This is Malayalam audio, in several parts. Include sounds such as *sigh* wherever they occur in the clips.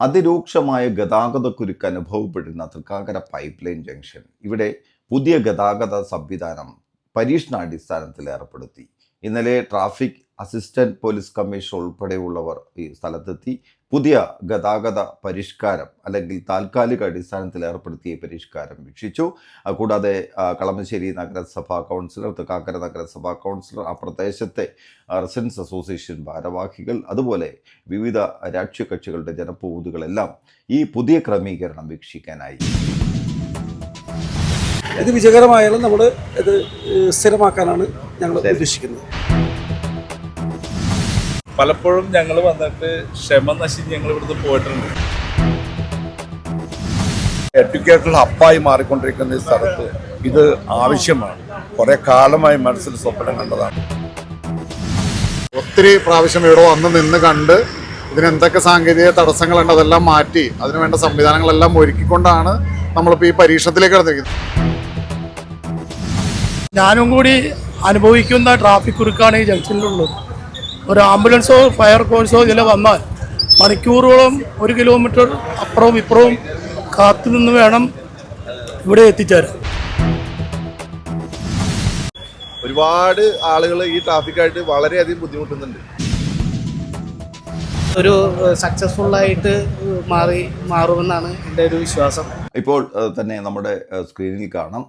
അതിരൂക്ഷമായ ഗതാഗതക്കുരുക്ക് അനുഭവപ്പെടുന്ന തൃക്കാക്കര പൈപ്പ് ലൈൻ ജംഗ്ഷൻ ഇവിടെ പുതിയ ഗതാഗത സംവിധാനം പരീക്ഷണാടിസ്ഥാനത്തിൽ ഏർപ്പെടുത്തി. ഇന്നലെ ട്രാഫിക് അസിസ്റ്റന്റ് പോലീസ് കമ്മീഷണർ ഉൾപ്പെടെയുള്ളവർ ഈ സ്ഥലത്തെത്തി. പുതിയ ഗതാഗത പരിഷ്കാരം അല്ലെങ്കിൽ താൽക്കാലിക അടിസ്ഥാനത്തിൽ ഏർപ്പെടുത്തിയ പരിഷ്കാരം വീക്ഷിച്ചു. കൂടാതെ കളമശ്ശേരി നഗരസഭാ കൗൺസിലർ തൃക്കാക്കര നഗരസഭാ കൗൺസിലർ ആ പ്രദേശത്തെ റെസിഡൻസ് അസോസിയേഷൻ ഭാരവാഹികൾ അതുപോലെ വിവിധ രാഷ്ട്രീയ കക്ഷികളുടെ ജനപ്രതിനിധികളെല്ലാം ഈ പുതിയ ക്രമീകരണം വീക്ഷിക്കാനായി. ഇത് വിജയകരമായാലും നമ്മൾ ഇത് സ്ഥിരമാക്കാനാണ് ഞങ്ങൾ ഉദ്ദേശിക്കുന്നത്. പലപ്പോഴും ഞങ്ങൾ വന്നിട്ട് ക്ഷമ നശിച്ച് ഞങ്ങൾ ഇവിടുന്ന് പോയിട്ടുണ്ട്. എഡ്യൂക്കേറ്റഡ് അപ്പായി മാറിക്കൊണ്ടിരിക്കുന്ന ഈ സ്ഥലത്ത് ഇത് ആവശ്യമാണ്. കുറെ കാലമായി മനസ്സിൽ സ്വപ്നം കണ്ടതാണ്. ഒത്തിരി പ്രാവശ്യം ഇവിടെ വന്ന് നിന്ന് കണ്ട് ഇതിന് എന്തൊക്കെ സാങ്കേതിക തടസ്സങ്ങളുണ്ട് അതെല്ലാം മാറ്റി അതിനുവേണ്ട സംവിധാനങ്ങളെല്ലാം ഒരുക്കിക്കൊണ്ടാണ് നമ്മളിപ്പോൾ ഈ പരീക്ഷണത്തിലേക്ക് കടന്നിരിക്കുന്നത്. ഞാനും കൂടി അനുഭവിക്കുന്ന ട്രാഫിക് കുരുക്കാണ് ഈ ജംഗ്ഷനിലുള്ളത് ഒരു ആംബുലൻസോ ഫയർ ഫോഴ്സോ ഇതിൽ വന്നാൽ മണിക്കൂറുകളും ഒരു കിലോമീറ്റർ അപ്പുറവും ഇപ്പുറവും കാത്തു നിന്ന് വേണം ഇവിടെ എത്തിച്ചേരാൻ. ഒരുപാട് ആളുകൾ ഈ ട്രാഫിക്കായിട്ട് വളരെയധികം ബുദ്ധിമുട്ടുന്നുണ്ട്. ഒരു സക്സസ്ഫുൾ ആയിട്ട് മാറി മാറുമെന്നാണ് എന്റെ ഒരു വിശ്വാസം. ഇപ്പോൾ തന്നെ നമ്മുടെ സ്ക്രീനിൽ കാണാം.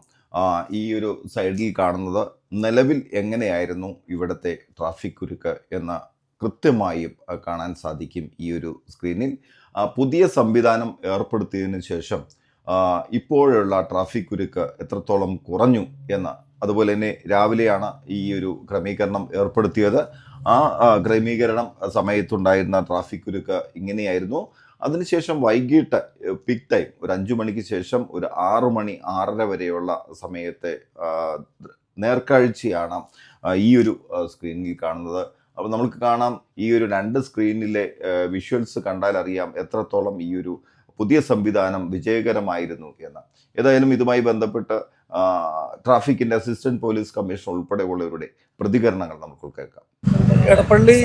ഈ ഒരു സൈഡിൽ കാണുന്നത് നിലവിൽ എങ്ങനെയായിരുന്നു ഇവിടുത്തെ ട്രാഫിക് കുരുക്ക് എന്ന കൃത്യമായും കാണാൻ സാധിക്കും ഈ ഒരു സ്ക്രീനിൽ പുതിയ സംവിധാനം ഏർപ്പെടുത്തിയതിനു ശേഷം ഇപ്പോഴുള്ള ട്രാഫിക് കുരുക്ക് എത്രത്തോളം കുറഞ്ഞു എന്ന് അതുപോലെ തന്നെ രാവിലെയാണ് ഈ ഒരു ക്രമീകരണം ഏർപ്പെടുത്തിയത്. ആ, ക്രമീകരണം സമയത്തുണ്ടായിരുന്ന ട്രാഫിക് കുരുക്ക് ഇങ്ങനെയായിരുന്നു. അതിനുശേഷം വൈകിട്ട് പിക് ടൈം ഒരു അഞ്ചു മണിക്ക് ശേഷം ഒരു ആറു മണി ആറര വരെയുള്ള സമയത്തെ നേർക്കാഴ്ചയാണ് ഈ ഒരു സ്ക്രീനിൽ കാണുന്നത്. അപ്പോൾ നമുക്ക് കാണാം ഈ ഒരു രണ്ട് സ്ക്രീനിലെ വിഷ്വൽസ് കണ്ടാൽ അറിയാം എത്രത്തോളം ഈ ഒരു പുതിയ സംവിധാനം വിജയകരമായിരുന്നു എന്ന്. ഏതായാലും ഇതുമായി ബന്ധപ്പെട്ട് ട്രാഫിക്കിന്റെ അസിസ്റ്റന്റ് പോലീസ് കമ്മീഷണർ ഉൾപ്പെടെയുള്ളവരുടെ പ്രതികരണങ്ങൾ നമുക്ക് കേൾക്കാം. എടപ്പള്ളി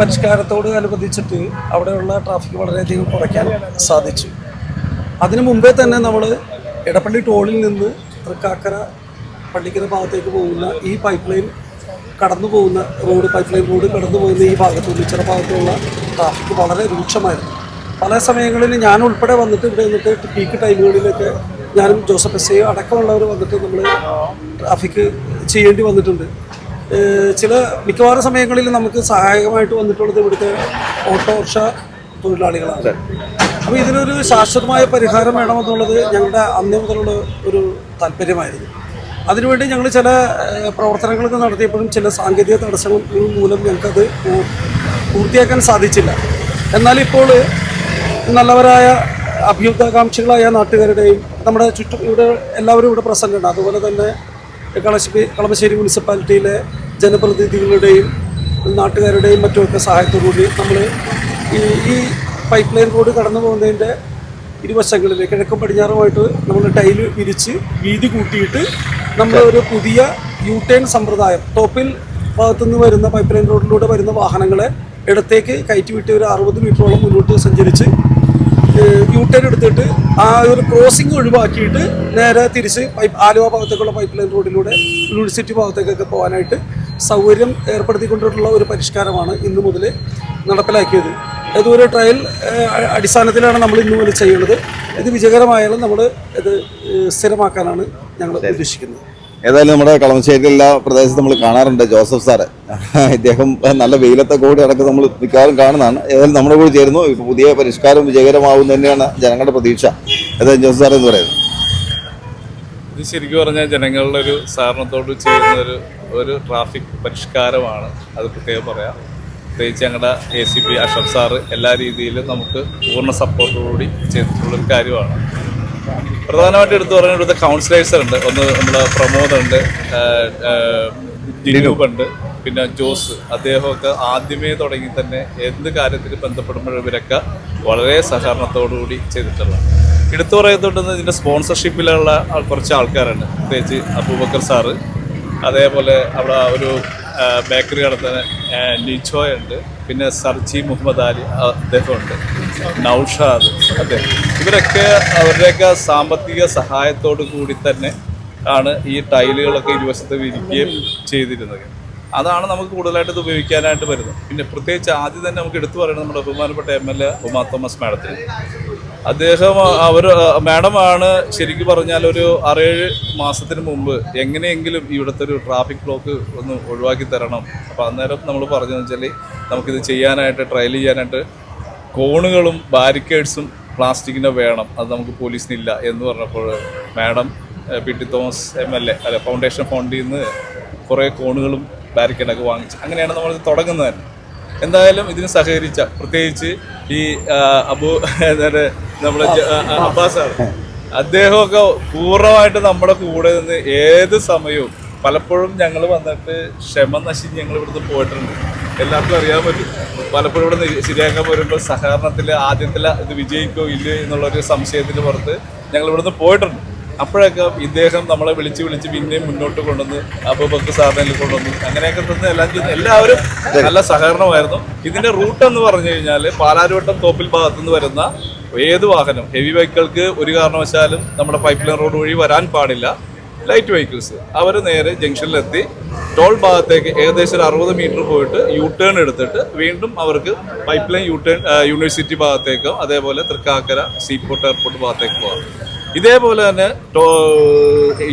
പരിഷ്കാരത്തോട് അനുബന്ധിച്ചിട്ട് അവിടെയുള്ള ട്രാഫിക് വളരെയധികം കുറയ്ക്കാൻ സാധിച്ചു. അതിനു മുമ്പേ തന്നെ നമ്മൾ എടപ്പള്ളി ടോളിൽ നിന്ന് തൃക്കാക്കര പള്ളിക്കര ഭാഗത്തേക്ക് പോകുന്ന ഈ പൈപ്പ് ലൈൻ കടന്നു പോകുന്ന റോഡ് പൈപ്പ് ലൈൻ റോഡ് കടന്നു പോകുന്ന ഈ ഭാഗത്ത് ഉള്ളിച്ചിറ ഭാഗത്തുള്ള ട്രാഫിക് വളരെ രൂക്ഷമായിരുന്നു. പല സമയങ്ങളിൽ ഞാൻ ഉൾപ്പെടെ വന്നിട്ട് ഇവിടെ നിന്നിട്ട് പീക്ക് ടൈമുകളിലൊക്കെ ഞാനും ജോസഫ് എസ് അടക്കമുള്ളവർ വന്നിട്ട് നമ്മൾ ട്രാഫിക് ചെയ്യേണ്ടി വന്നിട്ടുണ്ട്. ചില മിക്കവാറും സമയങ്ങളിൽ നമുക്ക് സഹായകമായിട്ട് വന്നിട്ടുള്ളത് ഇവിടുത്തെ ഓട്ടോറിക്ഷ തൊഴിലാളികളാണ്. അപ്പോൾ ഇതിനൊരു ശാശ്വതമായ പരിഹാരം വേണമെന്നുള്ളത് ഞങ്ങളുടെ അന്നേ മുതലുള്ള ഒരു താല്പര്യമായിരുന്നു. അതിനുവേണ്ടി ഞങ്ങൾ ചില പ്രവർത്തനങ്ങളൊക്കെ നടത്തിയപ്പോഴും ചില സാങ്കേതിക തടസ്സങ്ങൾ മൂലം ഞങ്ങൾക്കത് പൂർത്തിയാക്കാൻ സാധിച്ചില്ല. എന്നാൽ ഇപ്പോൾ നല്ലവരായ അഭ്യുദ്ധകാംക്ഷികളായ നാട്ടുകാരുടെയും നമ്മുടെ ചുറ്റും ഇവിടെ എല്ലാവരും ഇവിടെ പ്രസന്റ് അതുപോലെ തന്നെ കളശ്ശേരി കളമശ്ശേരി മുനിസിപ്പാലിറ്റിയിലെ ജനപ്രതിനിധികളുടെയും നാട്ടുകാരുടെയും മറ്റുമൊക്കെ സഹായത്തോടുകൂടി നമ്മൾ ഈ ഈ പൈപ്പ് ലൈൻ റോഡ് കടന്നു പോകുന്നതിന്റെ ഇരുവശങ്ങളിൽ കിഴക്കും പടിഞ്ഞാറുമായിട്ട് നമ്മൾ ടൈൽ വിരിച്ച് വീതി കൂട്ടിയിട്ട് നമ്മൾ ഒരു പുതിയ യു ടേൺ സമ്പ്രദായം ടോപ്പിൽ ഭാഗത്തുനിന്ന് വരുന്ന പൈപ്പ് ലൈൻ റോഡിലൂടെ വരുന്ന വാഹനങ്ങളെ ഇടത്തേക്ക് കയറ്റി വിട്ട് ഒരു അറുപത് മീറ്ററോളം മുന്നോട്ട് സഞ്ചരിച്ച് യു ടേൺ എടുത്തിട്ട് ആ ഒരു ക്രോസിംഗ് ഒഴിവാക്കിയിട്ട് നേരെ തിരിച്ച് പൈപ്പ് ആലുവ ഭാഗത്തേക്കുള്ള പൈപ്പ് ലൈൻ റോഡിലൂടെ യൂണിവേഴ്സിറ്റി ഭാഗത്തേക്കൊക്കെ പോകാനായിട്ട് സൗകര്യം ഏർപ്പെടുത്തിക്കൊണ്ടിട്ടുള്ള ഒരു പരിഷ്കാരമാണ് ഇന്നു മുതൽ നടപ്പിലാക്കിയത്. ഇതൊരു ട്രയൽ അടിസ്ഥാനത്തിലാണ് നമ്മൾ ഇന്നു മുതൽ ചെയ്യുന്നത് ഇത് വിജയകരമായാലും നമ്മൾ ഇത് സ്ഥിരമാക്കാനാണ് ഞങ്ങൾ ഉദ്ദേശിക്കുന്നത്. ഏതായാലും നമ്മുടെ കളമശ്ശേരി എല്ലാ പ്രദേശത്തും നമ്മൾ കാണാറുണ്ട് ജോസഫ് സാറ്. *laughs* ഇദ്ദേഹം നല്ല വെയിലത്തെ കൂടി അടക്കം നമ്മൾ മിക്കവാറും കാണുന്നതാണ്. ഏതായാലും നമ്മുടെ കൂടി ചേരുന്നു. ഇപ്പൊ പുതിയ പരിഷ്കാരം വിജയകരമാവും തന്നെയാണ് ജനങ്ങളുടെ പ്രതീക്ഷ. ഏതായാലും ജോസഫ് സാർ എന്ന് പറയുന്നത് ഇത് ശരിക്കും പറഞ്ഞാൽ ജനങ്ങളുടെ ഒരു സഹകരണത്തോട് ചെയ്യുന്ന ഒരു ഒരു ട്രാഫിക് പരിഷ്കാരമാണ്. അത് പ്രത്യേകം പറയാം. പ്രത്യേകിച്ച് ഞങ്ങളുടെ A C P Ashraf sir എല്ലാ രീതിയിലും നമുക്ക് പൂർണ സപ്പോർട്ടോടുകൂടി ചെയ്തിട്ടുള്ളൊരു കാര്യമാണ്. പ്രധാനമായിട്ട് എടുത്തു പറഞ്ഞാൽ ഇവിടുത്തെ കൗൺസിലേഴ്സ് ഉണ്ട്. ഒന്ന് നമ്മുടെ പ്രമോദ് ഉണ്ട് ദിലീപ്. ഉണ്ട്. പിന്നെ ജോസ് അദ്ദേഹമൊക്കെ ആദ്യമേ തുടങ്ങി തന്നെ എന്ത് കാര്യത്തിൽ ബന്ധപ്പെടുമ്പോഴും ഇവരൊക്കെ വളരെ സഹകരണത്തോടുകൂടി ചെയ്തിട്ടുള്ള എടുത്തു പറയുന്നുണ്ടെന്ന് ഇതിന്റെ സ്പോൺസർഷിപ്പിലുള്ള കുറച്ച് ആൾക്കാരുണ്ട് പ്രത്യേകിച്ച് അബൂബക്കർ സാറ് അതേപോലെ അവിടെ ഒരു ബേക്കറി നടത്തുന്ന ഉണ്ട്. പിന്നെ സർജി മുഹമ്മദ് അലി അദ്ദേഹമുണ്ട്. നൗഷാദ് അദ്ദേഹം. ഇവരൊക്കെ അവരുടെയൊക്കെ സാമ്പത്തിക സഹായത്തോടു കൂടി തന്നെ ആണ് ഈ ടൈലുകളൊക്കെ ഇരുവശത്ത് വിരിക്കുകയും ചെയ്തിരുന്നത്. അതാണ് നമുക്ക് കൂടുതലായിട്ട് ഇത് ഉപയോഗിക്കാനായിട്ട് വരുന്നത്. പിന്നെ പ്രത്യേകിച്ച് ആദ്യം തന്നെ നമുക്ക് എടുത്തു പറയുന്നത് നമ്മുടെ ബഹുമാനപ്പെട്ട M L A Uma Thomas മാഡത്തിന്. അദ്ദേഹം അവർ മാഡമാണ് ശരിക്കും പറഞ്ഞാൽ ഒരു ആറേഴ് മാസത്തിന് മുമ്പ് എങ്ങനെയെങ്കിലും ഇവിടുത്തെ ഒരു ട്രാഫിക് ബ്ലോക്ക് ഒന്ന് ഒഴിവാക്കി തരണം. അപ്പോൾ അന്നേരം നമ്മൾ പറഞ്ഞതെന്ന് വെച്ചാൽ നമുക്കിത് ചെയ്യാനായിട്ട് ട്രയൽ ചെയ്യാനായിട്ട് കോണുകളും ബാരിക്കേഡ്സും പ്ലാസ്റ്റിക്കിന്റെ വേണം. അത് നമുക്ക് പോലീസിനില്ല എന്ന് പറഞ്ഞപ്പോൾ madam P T Thomas M L A അല്ല ഫൗണ്ടേഷൻ ഫണ്ടിൽ നിന്ന് കുറേ കോണുകളും ബാരിക്കേഡൊക്കെ വാങ്ങിച്ച് അങ്ങനെയാണ് നമ്മൾ തുടങ്ങുന്നത്. തന്നെ എന്തായാലും ഇതിന് സഹകരിച്ച പ്രത്യേകിച്ച് ഈ അബു എന്താ നമ്മുടെ അബ്ബാസ് അദ്ദേഹമൊക്കെ പൂർണമായിട്ട് നമ്മുടെ കൂടെ നിന്ന് ഏത് സമയവും പലപ്പോഴും ഞങ്ങൾ വന്നിട്ട് ക്ഷമ നശിച്ച് ഞങ്ങൾ ഇവിടുന്ന് പോയിട്ടുണ്ട്. എല്ലാവർക്കും അറിയാൻ പറ്റും. പലപ്പോഴും ഇവിടെ ശരിയാക്കാൻ വരുമ്പോൾ സഹകരണത്തിൽ ആദ്യത്തിൽ ഇത് വിജയിക്കോ ഇല്ലയോ എന്നുള്ളൊരു സംശയത്തിന് പുറത്ത് ഞങ്ങൾ ഇവിടുന്ന് പോയിട്ടുണ്ട്. അപ്പോഴൊക്കെ ഇദ്ദേഹം നമ്മളെ വിളിച്ച് വിളിച്ച് പിന്നെയും മുന്നോട്ട് കൊണ്ടുവന്ന് അബൂബക്കർ സാറിനെ കൊണ്ടുവന്നു അങ്ങനെയൊക്കെ തന്നെ എല്ലാം ചെയ്ത് എല്ലാവരും നല്ല സഹകരണമായിരുന്നു. ഇതിന്റെ റൂട്ട് എന്ന് പറഞ്ഞു കഴിഞ്ഞാൽ പാലാരിവട്ടം തോപ്പിൽ ഭാഗത്തു നിന്ന് വരുന്ന ഏത് വാഹനം? ഹെവി വെഹിക്കിൾക്ക് ഒരു കാരണവശാലും നമ്മുടെ പൈപ്പ് ലൈൻ റോഡ് വഴി വരാൻ പാടില്ല. ലൈറ്റ് വെഹിക്കിൾസ് അവർ നേരെ ജംഗ്ഷനിലെത്തി. ടോൾ ഭാഗത്തേക്ക് ഏകദേശം ഒരു അറുപത് മീറ്റർ പോയിട്ട് യു ടേൺ എടുത്തിട്ട് വീണ്ടും അവർക്ക് pipe line U turn university ഭാഗത്തേക്കും അതേപോലെ തൃക്കാക്കര സീപോർട്ട് എയർപോർട്ട് ഭാഗത്തേക്ക് പോകാം. ഇതേപോലെ തന്നെ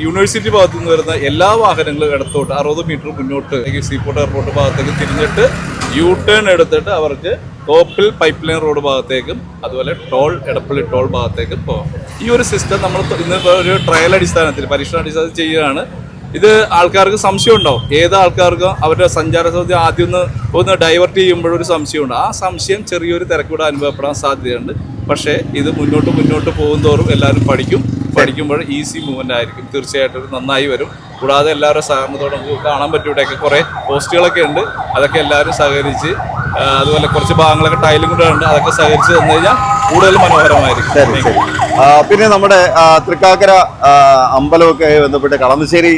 യൂണിവേഴ്സിറ്റി ഭാഗത്തു നിന്ന് വരുന്ന എല്ലാ വാഹനങ്ങളും ഇടത്തോട്ട് അറുപത് മീറ്റർ മുന്നോട്ട് സീപോർട്ട് എയർപോർട്ട് ഭാഗത്തേക്ക് തിരിഞ്ഞിട്ട് യു ടേൺ എടുത്തിട്ട് അവർക്ക് ടോപ്പിൽ പൈപ്പ് ലൈൻ റോഡ് ഭാഗത്തേക്കും അതുപോലെ ടോൾ എടപ്പള്ളി ടോൾ ഭാഗത്തേക്കും പോകാം. ഈ ഒരു സിസ്റ്റം നമ്മൾ ഇന്ന് ഒരു ട്രയൽ അടിസ്ഥാനത്തിൽ പരീക്ഷണ അടിസ്ഥാനത്തിൽ ചെയ്യുകയാണ്. ഇത് ആൾക്കാർക്ക് സംശയം ഉണ്ടാവും. ഏത് ആൾക്കാർക്കും അവരുടെ സഞ്ചാര സൗകര്യം ആദ്യം ഒന്ന് ഒന്ന് ഡൈവേർട്ട് ചെയ്യുമ്പോഴൊരു സംശയമുണ്ട് ആ സംശയം ചെറിയൊരു തിരക്കൂടെ അനുഭവപ്പെടാൻ സാധ്യതയുണ്ട്. പക്ഷേ ഇത് മുന്നോട്ട് മുന്നോട്ട് പോകുന്തോറും എല്ലാവരും പഠിക്കും. പഠിക്കുമ്പോൾ ഈസി മൂവ്മെന്റ് ആയിരിക്കും. തീർച്ചയായിട്ടും നന്നായി വരും. കൂടാതെ എല്ലാവരുടെ സഹകരണത്തോടെ നമുക്ക് കാണാൻ പറ്റും. ഇവിടെയൊക്കെ കുറേ പോസ്റ്റുകളൊക്കെ ഉണ്ട്. അതൊക്കെ എല്ലാവരും സഹകരിച്ച് അതുപോലെ കുറച്ച് ഭാഗങ്ങളൊക്കെ ടൈലും കൂടെ ഉണ്ട്. അതൊക്കെ സഹകരിച്ച് തന്നു കഴിഞ്ഞാൽ കൂടുതൽ മനോഹരമായിരിക്കും. പിന്നെ നമ്മുടെ തൃക്കാക്കര അമ്പലമൊക്കെ ബന്ധപ്പെട്ട് കളമശ്ശേരി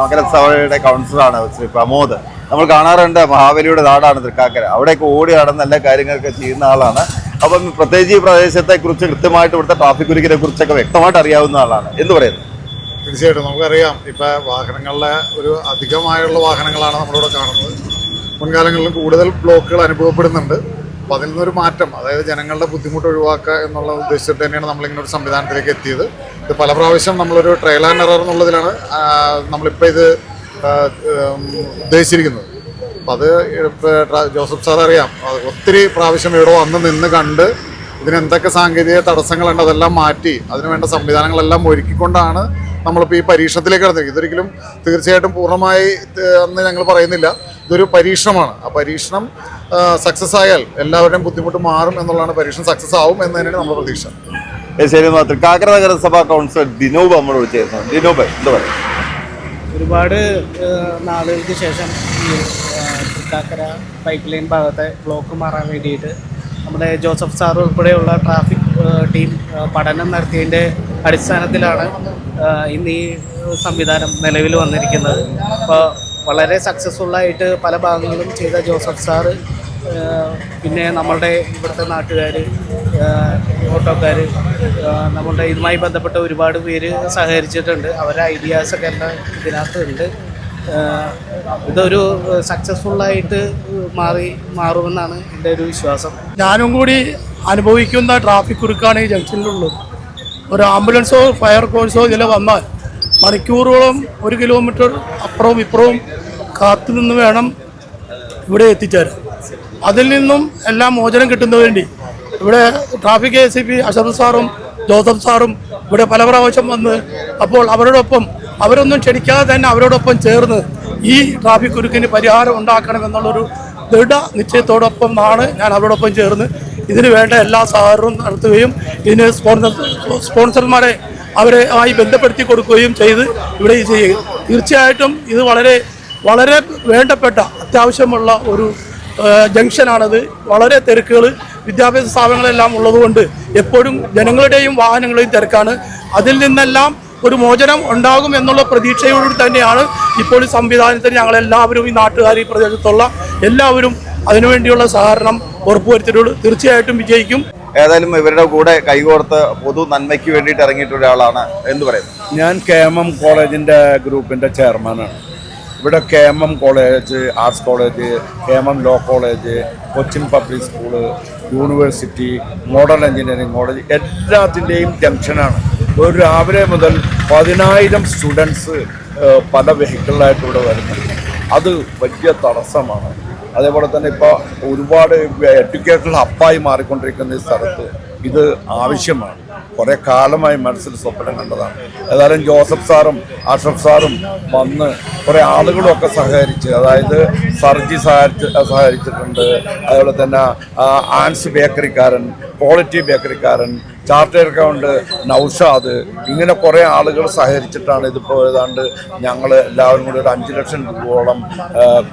നഗരസഭയുടെ കൗൺസിലറാണ് ശ്രീ പ്രമോദ്. നമ്മൾ കാണാറുണ്ട് മഹാബലിയുടെ നാടാണ് തൃക്കാക്കര. അവിടെയൊക്കെ ഓടി നടന്ന് എല്ലാ കാര്യങ്ങളൊക്കെ ചെയ്യുന്ന ആളാണ്. അപ്പം പ്രത്യേകിച്ച് ഈ പ്രദേശത്തെ കുറിച്ച് കൃത്യമായിട്ട് ഇവിടുത്തെ ട്രാഫിക് കുരുക്കിനെ കുറിച്ചൊക്കെ വ്യക്തമായിട്ട് അറിയാവുന്ന ആളാണ്. എന്ന് പറയുന്നത് തീർച്ചയായിട്ടും നമുക്കറിയാം. ഇപ്പൊ വാഹനങ്ങളുടെ ഒരു അധികമായുള്ള വാഹനങ്ങളാണ് നമ്മളിവിടെ കാണുന്നത്. മുൻകാലങ്ങളിലും കൂടുതൽ ബ്ലോക്കുകൾ അനുഭവപ്പെടുന്നുണ്ട്. അപ്പോൾ അതിൽ നിന്നൊരു മാറ്റം അതായത് ജനങ്ങളുടെ ബുദ്ധിമുട്ട് ഒഴിവാക്കുക എന്നുള്ള ഉദ്ദേശത്തിൽ തന്നെയാണ് നമ്മളിങ്ങനെ ഒരു സംവിധാനത്തിലേക്ക് എത്തിയത്. ഇത് പല പ്രാവശ്യം നമ്മളൊരു ട്രയൽ ആൻഡ് എറർ എന്നുള്ളതിലാണ് നമ്മളിപ്പോൾ ഇത് ഉദ്ദേശിച്ചിരിക്കുന്നത്. അപ്പം അത് ജോസഫ് സാർ അറിയാം. അത് ഒത്തിരി പ്രാവശ്യം ഇവിടെ വന്ന് നിന്ന് കണ്ട് ഇതിനെന്തൊക്കെ സാങ്കേതിക തടസ്സങ്ങളുണ്ട് അതെല്ലാം മാറ്റി അതിനുവേണ്ട സംവിധാനങ്ങളെല്ലാം ഒരുക്കിക്കൊണ്ടാണ് നമ്മളിപ്പോൾ ഈ പരീക്ഷണത്തിലേക്ക് കടന്നിരിക്കുന്നത് ഇതൊരിക്കലും തീർച്ചയായിട്ടും പൂർണമായി എന്ന് ഞങ്ങൾ പറയുന്നില്ല. ഇതൊരു പരീക്ഷണമാണ്. ആ പരീക്ഷണം സക്സസ് ആയാൽ എല്ലാവരുടെയും ബുദ്ധിമുട്ട് മാറും എന്നുള്ളതാണ് പരീക്ഷണം സക്സസ് ആവും എന്ന് തന്നെയാണ് നമ്മുടെ പ്രതീക്ഷ. ശരി മാത്രം. തൃക്കാക്കര നഗരസഭാ കൗൺസിലർ ദിനോബ് നമ്മൾ ചേർന്നു ദിനോബ് എന്താ പറയുക? ഒരുപാട് നാളുകൾക്ക് ശേഷം തൃക്കാക്കര പൈപ്പ് ലൈൻ ഭാഗത്തെ ബ്ലോക്ക് മാറാൻ വേണ്ടിയിട്ട് നമ്മുടെ ജോസഫ് സാർ ഉൾപ്പെടെയുള്ള ട്രാഫിക് ടീം പഠനം നടത്തിയതിന്റെ അടിസ്ഥാനത്തിലാണ് ഇന്ന് ഈ സംവിധാനം നിലവിൽ വന്നിരിക്കുന്നത്. അപ്പോൾ വളരെ സക്സസ്ഫുള്ളായിട്ട് പല ഭാഗങ്ങളും ചെയ്ത ജോസഫ് സാർ പിന്നെ നമ്മളുടെ ഇവിടുത്തെ നാട്ടുകാർ ഓട്ടോക്കാർ നമ്മളുടെ ഇതുമായി ബന്ധപ്പെട്ട ഒരുപാട് പേര് സഹകരിച്ചിട്ടുണ്ട്. അവരുടെ ഐഡിയാസൊക്കെ എല്ലാം ഇതിനകത്തുണ്ട്. ഇതൊരു സക്സസ്ഫുള്ളായിട്ട് മാറി മാറുമെന്നാണ് എന്റെ ഒരു വിശ്വാസം. ഞാനും കൂടി അനുഭവിക്കുന്ന ട്രാഫിക് കുരുക്കാണ് ഈ ജംഗ്ഷനിലുള്ളത് ഒരു ആംബുലൻസോ ഫയർ ഫോഴ്സോ ഇതിൽ വന്നാൽ മണിക്കൂറുകളും ഒരു കിലോമീറ്റർ അപ്പുറവും ഇപ്പുറവും കാത്തു നിന്ന് വേണം ഇവിടെ എത്തിച്ചേരാൻ. അതിൽ നിന്നും എല്ലാം മോചനം കിട്ടുന്നതിന് വേണ്ടി ഇവിടെ traffic A C P Ashraf സാറും ജോസഫ് സാറും ഇവിടെ പല പ്രാവശ്യം വന്ന് അപ്പോൾ അവരോടൊപ്പം അവരൊന്നും ക്ഷണിക്കാതെ തന്നെ അവരോടൊപ്പം ചേർന്ന് ഈ ട്രാഫിക് കുരുക്കിന് പരിഹാരം ഉണ്ടാക്കണമെന്നുള്ളൊരു ദൃഢ നിശ്ചയത്തോടൊപ്പം ആണ് ഞാൻ അവരോടൊപ്പം ചേർന്ന് ഇതിന് വേണ്ട എല്ലാ സഹകരണവും നടത്തുകയും ഇതിന് സ്പോൺസർ സ്പോൺസർമാരെ അവരെ ആയി ബന്ധപ്പെടുത്തി കൊടുക്കുകയും ചെയ്ത് ഇവിടെ ഈ ചെയ്യുക. തീർച്ചയായിട്ടും ഇത് വളരെ വളരെ വേണ്ടപ്പെട്ട അത്യാവശ്യമുള്ള ഒരു ജംഗ്ഷനാണത്. വളരെ തിരക്കുകൾ വിദ്യാഭ്യാസ സ്ഥാപനങ്ങളെല്ലാം ഉള്ളതുകൊണ്ട് എപ്പോഴും ജനങ്ങളുടെയും വാഹനങ്ങളുടെയും തിരക്കാണ്. അതിൽ നിന്നെല്ലാം ഒരു മോചനം ഉണ്ടാകും എന്നുള്ള പ്രതീക്ഷയോടുകൂടി തന്നെയാണ് ഇപ്പോൾ ഈ സംവിധാനത്തിന് ഞങ്ങളെല്ലാവരും ഈ നാട്ടുകാർ ഈ പ്രദേശത്തുള്ള എല്ലാവരും അതിനുവേണ്ടിയുള്ള സഹകരണം ഉറപ്പുവരുത്തിയിട്ടുള്ളൂ. തീർച്ചയായിട്ടും വിജയിക്കും. ഏതായാലും ഇവരുടെ കൂടെ കൈകോർത്ത് പൊതു നന്മയ്ക്ക് വേണ്ടിയിട്ട് ഇറങ്ങിയിട്ടുള്ള ഒരാളാണ് എന്ന് പറയുന്നത് ഞാൻ കെ എം എം കോളേജിന്റെ ഗ്രൂപ്പിന്റെ ചെയർമാനാണ് ഇവിടെ K M M college arts college K M M law college Cochin public school university model engineering college എല്ലാത്തിന്റെയും ജംഗ്ഷനാണ്. ഒരു രാവിലെ മുതൽ പതിനായിരം സ്റ്റുഡൻസ് പല വെഹിക്കിളിലായിട്ട് ഇവിടെ വരുന്നുണ്ട് അത് വലിയ തടസ്സമാണ്. അതേപോലെ തന്നെ ഇപ്പോൾ ഒരുപാട് എഡ്യൂക്കേഷണൽ ഹബ്ബായി മാറിക്കൊണ്ടിരിക്കുന്ന ഈ സ്ഥലത്ത് ഇത് ആവശ്യമാണ്. കുറേ കാലമായി മനസ്സിൽ സ്വപ്നം കണ്ടതാണ്. ഏതായാലും ജോസഫ് സാറും അഷഫ് സാറും വന്ന് കുറേ ആളുകളും ഒക്കെ സഹകരിച്ച് അതായത് സർജി സഹകരിച്ച് സഹകരിച്ചിട്ടുണ്ട്. അതുപോലെ തന്നെ ആൻസ് ബേക്കറിക്കാരൻ ക്വാളിറ്റി ബേക്കറിക്കാരൻ ചാർട്ടേഡ് അക്കൗണ്ട് നൗഷാദ് ഇങ്ങനെ കുറേ ആളുകൾ സഹകരിച്ചിട്ടാണ് ഇതിപ്പോൾ ഏതാണ്ട് ഞങ്ങൾ എല്ലാവരും കൂടി ഒരു അഞ്ച് ലക്ഷം രൂപയോളം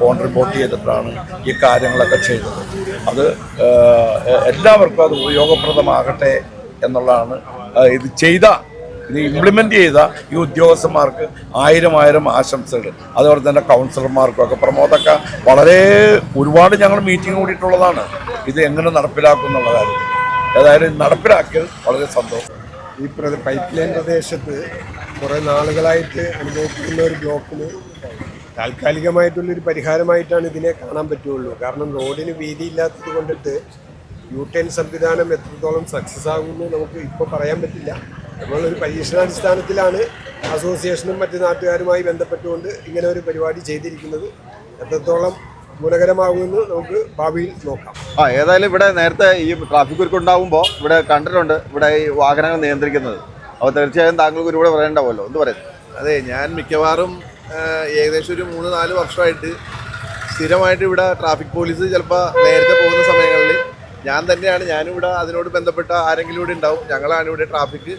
കോൺട്രിബ്യൂട്ട് ചെയ്തിട്ടാണ് ഈ കാര്യങ്ങളൊക്കെ ചെയ്തത്. അത് എല്ലാവർക്കും അത് ഉപയോഗപ്രദമാകട്ടെ എന്നുള്ളതാണ് ഇത് ചെയ്ത ഇത് ഇംപ്ലിമെന്റ് ചെയ്ത ഈ ഉദ്യോഗസ്ഥന്മാർക്ക് ആയിരം ആയിരം ആശംസകൾ. അതുപോലെ തന്നെ കൗൺസിലർമാർക്കും ഒക്കെ പ്രമോദൊക്കെ വളരെ ഒരുപാട് ഞങ്ങൾ മീറ്റിംഗ് കൂടിയിട്ടുള്ളതാണ്. ഇത് എങ്ങനെ നടപ്പിലാക്കും എന്നുള്ള കാര്യം. ഏതായാലും നടപ്പിലാക്കിയത് വളരെ സന്തോഷം. ഈ പൈപ്പ് ലൈൻ പ്രദേശത്ത് കുറേ നാളുകളായിട്ട് അനുഭവിക്കുന്ന ഒരു ബ്ലോക്കിന് താൽക്കാലികമായിട്ടുള്ളൊരു പരിഹാരമായിട്ടാണ് ഇതിനെ കാണാൻ പറ്റുള്ളൂ. കാരണം റോഡിന് വീതിയില്ലാത്തത് കൊണ്ടിട്ട് യു ടേൺ സംവിധാനം എത്രത്തോളം സക്സസ് ആകുമെന്ന് നമുക്ക് ഇപ്പോൾ പറയാൻ പറ്റില്ല. നമ്മളൊരു പരീക്ഷണാടിസ്ഥാനത്തിലാണ് അസോസിയേഷനും മറ്റ് നാട്ടുകാരുമായി ബന്ധപ്പെട്ടുകൊണ്ട് ഇങ്ങനെ ഒരു പരിപാടി ചെയ്തിരിക്കുന്നത്. എത്രത്തോളം ഗുണകരമാകുമെന്ന് നമുക്ക് ഭാവിയിൽ നോക്കാം. ആ ഏതായാലും ഇവിടെ നേരത്തെ ഈ ട്രാഫിക് കുരുക്ക് ഉണ്ടാകുമ്പോൾ ഇവിടെ കണ്ടിട്ടുണ്ട് ഇവിടെ ഈ വാഹനങ്ങൾ നിയന്ത്രിക്കുന്നത്. അപ്പോൾ തീർച്ചയായും താങ്കൾക്ക് ഒരുപാട് പറയണ്ടാവുമല്ലോ എന്ത് പറയുന്നത് അതെ ഞാൻ മിക്കവാറും ഏകദേശം ഒരു മൂന്ന് നാല് വർഷമായിട്ട് സ്ഥിരമായിട്ട് ഇവിടെ ട്രാഫിക് പോലീസ് ചിലപ്പോൾ നേരത്തെ പോകുന്ന സമയങ്ങളിൽ ഞാൻ തന്നെയാണ് ഞാനും ഇവിടെ അതിനോട് ബന്ധപ്പെട്ട ആരെങ്കിലും ഇവിടെ ഉണ്ടാവും. ഞങ്ങളാണ് ഇവിടെ ട്രാഫിക്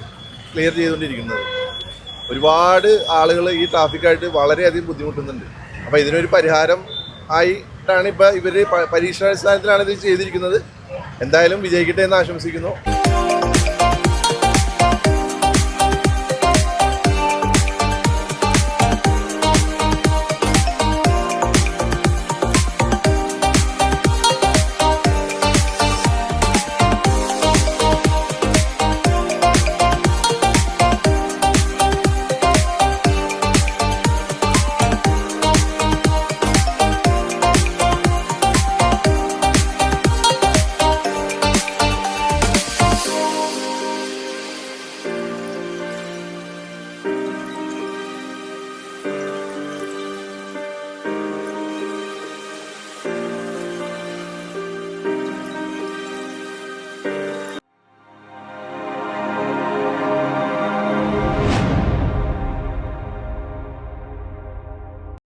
ക്ലിയർ ചെയ്തുകൊണ്ടിരിക്കുന്നത്. ഒരുപാട് ആളുകൾ ഈ ട്രാഫിക്കായിട്ട് വളരെയധികം ബുദ്ധിമുട്ടുന്നുണ്ട്. അപ്പോൾ ഇതിനൊരു പരിഹാരം ആയിട്ടാണ് ഇപ്പോൾ ഇവർ പരീക്ഷണാടിസ്ഥാനത്തിലാണ് ഇത് ചെയ്തിരിക്കുന്നത്. എന്തായാലും വിജയിക്കട്ടെ എന്ന് ആശംസിക്കുന്നു.